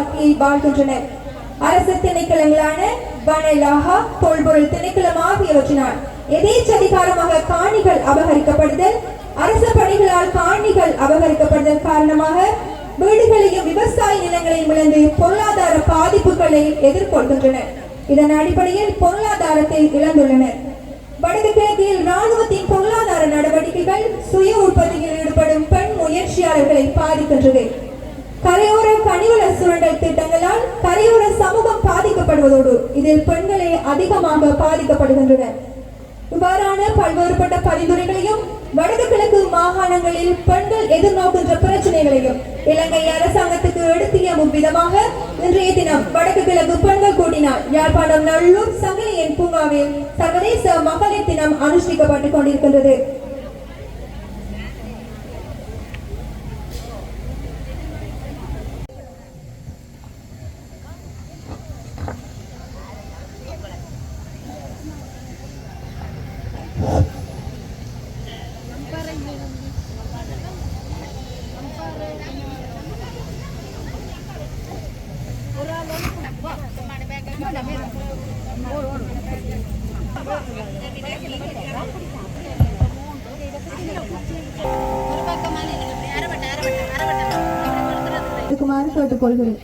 வாழ்க்கையை வாழ்கின்றனர் அரசு திணைக்களங்களான வனலாகா தொல்பொருள் திணைக்களம் ஆகியவற்றினால் எதேச்சதிகாரமாக காணிகள் அபகரிக்கப்படுதல்? அரசு பணிகளால் காணிகள் அபகரிக்கப்படுதல் காரணமாக வீடுகளையும் விவசாய நிலங்களையும் இழந்து பொருளாதார பாதிப்புகளை எதிர்கொள்கின்றனர் இதன் அடிப்படையில் பொருளாதாரத்தை இழந்துள்ளனர். வடக்கு கிழக்கில் ராணுவத்தின் பொருளாதார நடவடிக்கைகள் சுய உற்பத்தியில் ஈடுபடும் பெண் முயற்சியாளர்களை பாதிக்கின்றது. கரையோர கனிவள சுரண்டல் திட்டங்களால் கரையோர சமூகம் பாதிக்கப்படுவதோடு இதில் பெண்களே அதிகமாக பாதிக்கப்படுகின்றனர் இவ்வாறான பல்வேறுபட்ட பரிந்துரைகளையும் வடக்கு கிழக்கு மாகாணங்களில் பெண்கள் எதிர்நோக்கின்ற பிரச்சனைகளையும் இலங்கை அரசாங்கத்துக்கு எடுத்திய விதமாக இன்றைய தினம் வடக்கு கிழக்கு பெண்கள் கூட்டினால் யாழ்ப்பாணம் நல்லூர் சங்கிலியன் பூங்காவில் சர்வதேச மகளிர் தினம் அனுஷ்டிக்கப்பட்டுக் கொண்டிருக்கின்றது. இருக்குமாறு கேட்டுக்கொள்கிறேன்.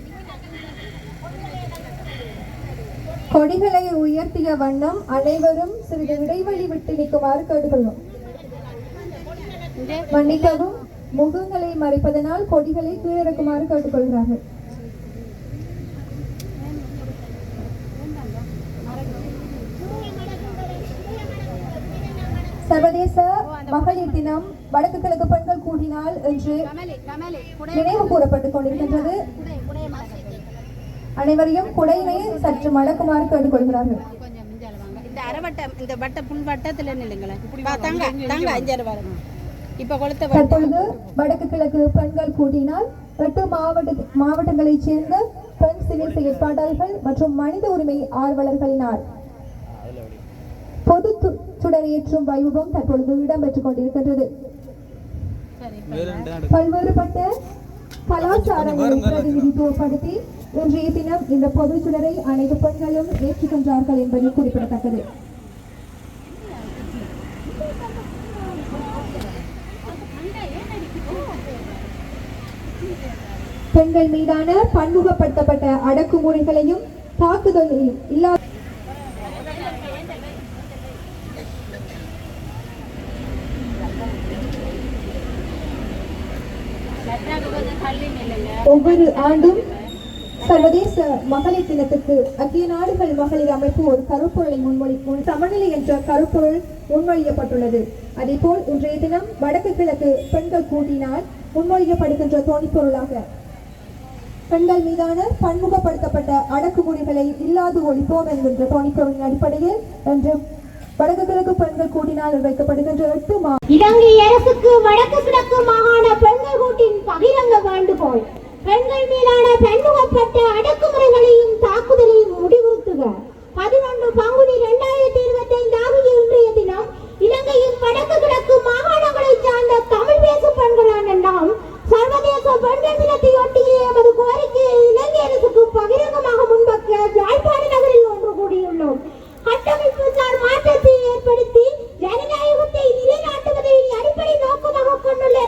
கொடிகளை உயர்த்திய வண்ணம் அனைவரும் சிறிது இடைவெளி விட்டு நிற்குமாறு கேட்டுக்கொள்ளும் மன்னிக்கவும் முகங்களை மறைப்பதனால் கொடிகளை கீழிறக்குமாறு கேட்டுக்கொள்கிறார்கள். சர்வதேச மகளிர் தினம் வடக்கு கிழக்கு பெண்கள் கூடினால் என்று நினைவு கூறப்பட்டுக் கொண்டிருக்கின்றது. அனைவரையும் குடையினை சற்று மடக்குமாறு கேட்டுக்கொள்கிறார்கள். இந்த அரைவட்டம் இந்த வட்ட புல் வட்டத்துல நில்லுங்களேன். வா, தங்க தங்க அஞ்சாறு வாருங்க. இப்ப கொளுத்த தற்பொழுது வடக்கு கிழக்கு பெண்கள் கூட்டினால் எட்டு மாவட்ட மாவட்டங்களைச் சேர்ந்த பெண் சிவில் செயற்பாட்டாளர்கள் மற்றும் மனித உரிமை ஆர்வலர்களினால் சுடரேற்றும் வைபவம் தற்பொழுது இடம்பெற்றுக் கொண்டிருக்கின்றது. பல்வேறுபட்ட கலாச்சாரங்களை பிரதிநிதித்துவப்படுத்தி இன்றைய தினம் இந்த பொது சுடரை அனைத்து பெண்களும் ஏற்றுகின்றார்கள் என்பது குறிப்பிடத்தக்கது. பெண்கள் மீதான பன்முகப்படுத்தப்பட்ட அடக்குமுறைகளையும் தாக்குதலையும் இல்லாத ஒவ்வொரு ஆண்டும் சர்வதேச மகளிர் தினத்துக்கு ஐக்கிய நாடுகள் மகளிர் அமைப்பு ஒரு கருப்பொருளை முன்மொழி சமநிலை என்ற கருப்பொருள் முன்மொழியப்பட்டுள்ளது. அதேபோல் இன்றைய தினம் வடக்கு கிழக்கு பெண்கள் கூட்டினால் முன்மொழியப்படுகின்ற தோணிப்பொருளாக பெண்கள் மீதான பன்முகப்படுத்தப்பட்ட அடக்குமுறைகளை இல்லாது ஒழிப்போம் என்கின்ற தோணிப்பொருளின் அடிப்படையில் என்று வடக்கு கிழக்கு பெண்கள் கூட்டினால் வைக்கப்படுகின்ற எட்டு இலங்கை அரசுக்கு வடக்கு கிழக்கு மாகாண பெண்கள் கூட்டின் பகிரங்க வேண்டுகோள். பெண்கள் மீதான பன்முகப்பட்ட அடக்கு தாக்குதலையும் முடிவுறுத்துக பதினொன்று பங்குனி இரண்டாயிரத்தி இருபத்தி ஐந்து ஆகிய இன்றைய தினம் இலங்கையின் வடக்கு கிழக்கு மாகாணங்களைச் சார்ந்த தமிழ் பேசும் பெண்களான நாம் சர்வதேச பெண்கள் தினத்தையொட்டிய எமது கோரிக்கையை இலங்கை அரசுக்கு பகிரங்கமாக முன்வைக்க யாழ்ப்பாண நகரில் ஒன்று கூடியுள்ளோம் கட்டமைப்பு சார் மாற்றத்தை ஏற்படுத்தி ஜனநாயகத்தை நிலைநாட்டுவதை அடிப்படை நோக்கமாக கொண்டுள்ள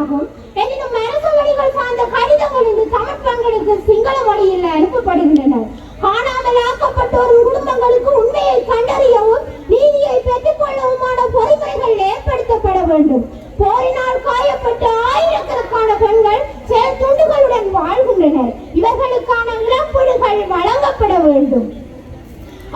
ஆகும் எனினும் அரசு மொழிகள் சார்ந்த கடிதங்கள் இந்த தமிழ் பெண்களுக்கு சிங்கள அனுப்பப்படுகின்றனர் காணாமல் ஆக்கப்பட்டோரின் குடும்பங்களுக்கு உண்மையை கண்டறியவும் நீதியை பெற்றுக்கொள்ளவுமான பொறுமைகள் ஏற்படுத்தப்பட வேண்டும். போரினால் காயப்பட்ட ஆயிரக்கணக்கான பெண்கள் செயல் துண்டுகளுடன் வாழ்கின்றனர். இவர்களுக்கான இழப்பீடுகள் வழங்கப்பட வேண்டும்.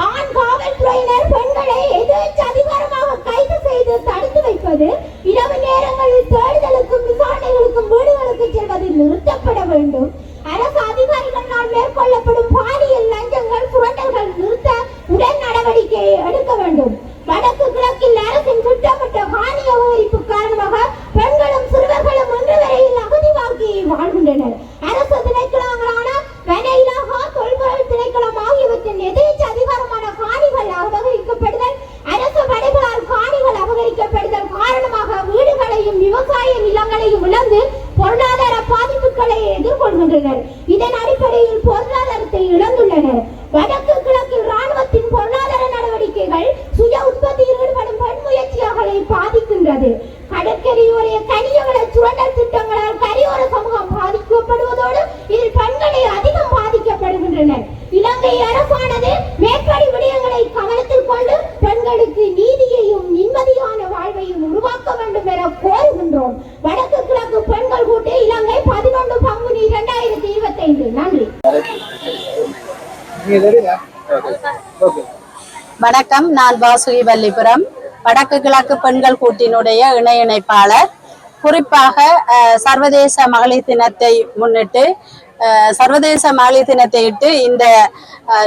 ஆண் காவல்துறையினர் பெண்களை எதிர்த்து அதிகாரமாக கைது செய்து தடுத்து வைப்பது இரவு நேரங்களில் தேடுதலுக்கும் விசாரணைகளுக்கும் வீடுகளுக்கு செல்வது நிறுத்தப்பட வேண்டும் அரசு அதிகாரிகளால் மேற்கொள்ளப்படும் பாலியல் லஞ்சங்கள் சுரண்டல்கள் நிறுத்த உடன் நடவடிக்கை எடுக்க வேண்டும் வடக்கு கிழக்கில் அரசின் திட்டமிட்ட காணி அபகரிப்பு காரணமாக பெண்களும் சிறுவர்களும் இன்று வரையில் அகதி வாழ்க்கையை வாழ்கின்றனர் அரசு திணைக்களங்களான வனையிலாகா தொல்பொருள் திணைக்களம் ஆகியவற்றின் எதிர்த்து அதிகாரமான காணிகள் அபகரிக்கப்படுதல் அரசு படைகளால் காணிகள் அபகரிக்கப்படுதல் காரணமாக வீடுகளையும் விவசாய நிலங்களையும் இழந்து பொருளாதார பாதிப்புகளை எதிர்கொள்கின்றனர் இதன் அடிப்படையில் பொருளாதாரத்தை இழந்துள்ளனர் வடக்கு கிழக்கில் ராணுவத்தின் பொருளாதார நடவடிக்கைகள் சுய உற்பத்தியில் ஈடுபடும் பெண் முயற்சியாளர்களை பாதிக்கின்றது. கடற்கரையோரைய கனியவள சுரண்டல் திட்டங்களால் கரையோர சமூகம் பாதிக்கப்படுவதோடு இதில் பெண்களை அதிகம் பாதிக்கப்படுகின்றனர் இலங்கை அரசானது மேற்படி விடயங்களை கவனத்தில் கொண்டு பெண்களுக்கு நீதியையும் நிம்மதியான வாழ்வையும் உருவாக்க வேண்டும் என கோருகின்றோம். வடக்கு கிழக்கு பெண்கள் கூட்டு இலங்கை பதினொன்று பங்குனி இரண்டாயிரத்தி இருபத்தி ஐந்து நன்றி. வணக்கம். நான் வாசுகி வல்லிபுரம் வடக்கு கிழக்கு பெண்கள் கூட்டினுடைய இணை இணைப்பாளர். குறிப்பாக அஹ், சர்வதேச மகளிர் தினத்தை முன்னிட்டு சர்வதேச மகளிர் தினத்தை இட்டு இந்த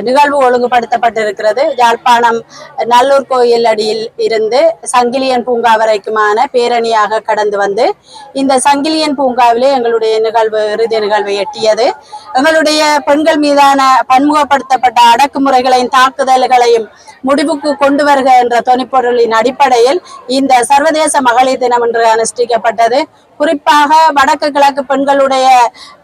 நிகழ்வு ஒழுங்குபடுத்தப்பட்டிருக்கிறது. யாழ்ப்பாணம் நல்லூர் கோயில் அடியில் இருந்து சங்கிலியன் பூங்கா வரைக்குமான பேரணியாக கடந்து வந்து இந்த சங்கிலியன் பூங்காவிலே எங்களுடைய நிகழ்வு இறுதி நிகழ்வை எட்டியது. எங்களுடைய பெண்கள் மீதான பன்முகப்படுத்தப்பட்ட அடக்குமுறைகளையும் தாக்குதல்களையும் முடிவுக்கு கொண்டு வருக என்ற தொனிப்பொருளின் அடிப்படையில் இந்த சர்வதேச மகளிர் தினம் என்று அனுஷ்டிக்கப்பட்டது. குறிப்பாக வடக்கு கிழக்கு பெண்களுடைய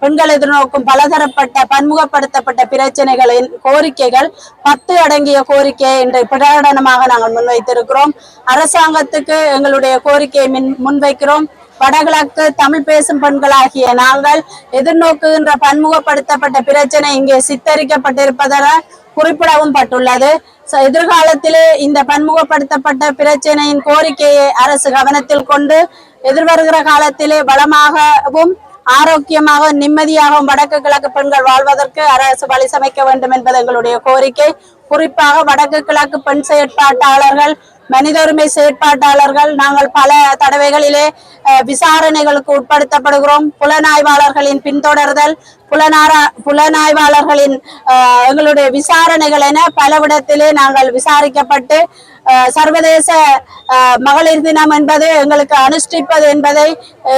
பெண்கள் எதிர்நோக்கும் பலதரப்பட்ட பன்முகப்படுத்தப்பட்ட பிரச்சனைகளின் கோரிக்கைகள் பத்து அடங்கிய கோரிக்கையை இன்று பிரகடனமாக நாங்கள் முன்வைத்திருக்கிறோம். அரசாங்கத்துக்கு எங்களுடைய கோரிக்கையை மின் முன்வைக்கிறோம். வடகிழக்கு தமிழ் பேசும் பெண்களாகிய நாங்கள் எதிர்நோக்குகின்ற பன்முகப்படுத்தப்பட்ட பிரச்சனை இங்கே சித்தரிக்கப்பட்டிருப்பதால் குறிப்பிடவும் பட்டுள்ளது. எதிர்காலத்திலே இந்த பன்முகப்படுத்தப்பட்ட பிரச்சனையின் கோரிக்கையை அரசு கவனத்தில் கொண்டு எதிர்வருகிற காலத்திலே வளமாகவும் ஆரோக்கியமாக நிம்மதியாகவும் வடக்கு கிழக்கு பெண்கள் வாழ்வதற்கு அரசு வழி சமைக்க வேண்டும் என்பது எங்களுடைய கோரிக்கை. குறிப்பாக வடக்கு கிழக்கு பெண் செயற்பாட்டாளர்கள் மனித உரிமை செயற்பாட்டாளர்கள் நாங்கள் பல தடவைகளிலே விசாரணைகளுக்கு உட்படுத்தப்படுகிறோம். புலனாய்வாளர்களின் பின்தொடர்தல் புலனாரா புலனாய்வாளர்களின் எங்களுடைய விசாரணைகள் என பலவிடத்திலே நாங்கள் விசாரிக்கப்பட்டு சர்வதேச மகளிர் தினம் என்பது எங்களுக்கு அனுஷ்டிப்பது என்பதை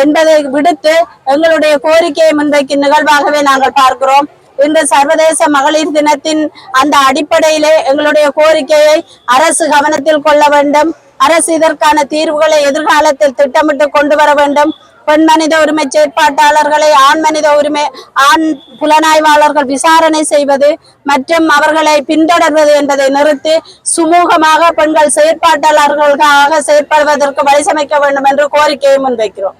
என்பதை விடுத்து எங்களுடைய கோரிக்கையை முன்வைக்கும் நிகழ்வாகவே நாங்கள் பார்க்கிறோம். இன்று சர்வதேச மகளிர் தினத்தின் அந்த அடிப்படையிலே எங்களுடைய கோரிக்கையை அரசு கவனத்தில் கொள்ள வேண்டும். அரசு இதற்கான தீர்வுகளை எதிர்காலத்தில் திட்டமிட்டு கொண்டு வர வேண்டும். பெண் மனித உரிமை செயற்பாட்டாளர்களை ஆண் மனித உரிமை ஆண் புலனாய்வாளர்கள் விசாரணை செய்வது மற்றும் அவர்களை பின்தொடர்வது என்பதை நிறுத்தி சுமூகமாக பெண்கள் செயற்பாட்டாளர்களுக்காக செயற்படுவதற்கு வழிசமைக்க வேண்டும் என்று கோரிக்கையை முன்வைக்கிறோம்.